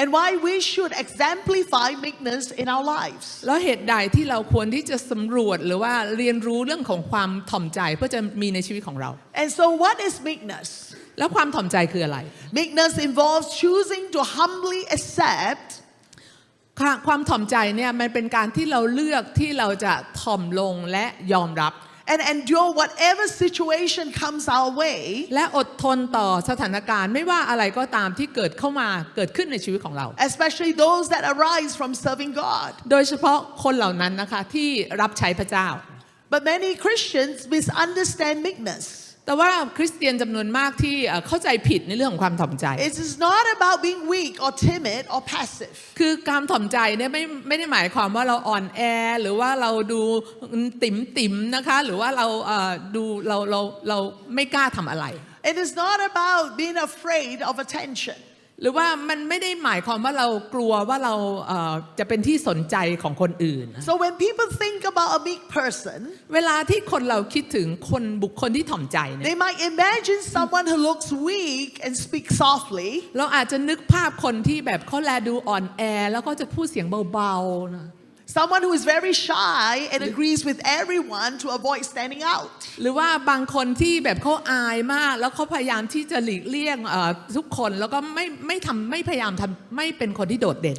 and why we should exemplify meekness in our lives. แล้วเหตุใดที่เราควรที่จะสำรวจหรือว่าเรียนรู้เรื่องของความถ่อมใจเพื่อจะมีในชีวิตของเรา And so, what is meekness? แล้วความถ่อมใจคืออะไร Meekness involves choosing to humbly accept ค่ะความถ่อมใจเนี่ยมันเป็นการที่เราเลือกที่เราจะถ่อมลงและยอมรับ and endure whatever situation comes our way และอดทนต่อสถานการณ์ ไม่ว่าอะไรก็ตามที่เกิดเข้ามาเกิดขึ้นในชีวิตของเรา especially those that arise from serving God. โดยเฉพาะคนเหล่านั้นนะคะที่รับใช้พระเจ้า But many Christians misunderstand meekness. แต่ว่าคริสเตียนจำนวนมากที่เอ่อเข้าใจผิดในเรื่องของความถ่อมใจ It is not about being weak or timid or passive. คือการถ่อมใจเนี่ยไม่ไม่ได้หมายความว่าเราอ่อนแอ หรือว่าเราดูติ๋มติ๋มๆนะคะ หรือว่าเราเอ่อดูเราเราเราไม่กล้าทำอะไร It is not about being afraid of attention. หรือว่ามันไม่ได้หมายความว่าเรากลัวว่าเราเอ่อจะเป็นที่สนใจของคนอื่น So when people think about a meek person, เวลาที่คนเราคิดถึงคนบุคคลที่ถ่อมใจเนี่ย they might imagine someone who looks weak and speaks softly, เราอาจจะนึกภาพคนที่แบบเขาแลดูอ่อนแอ แล้วก็จะพูดเสียงเบาๆนะ someone who is very shy and agrees with everyone to avoid standing out. หรือว่าบางคนที่แบบเขาอายมาก แล้วเขาพยายามที่จะหลีกเลี่ยงทุกคนแล้วก็ไม่ไม่ทำไม่พยายามทำไม่เป็นคนที่โดดเด่น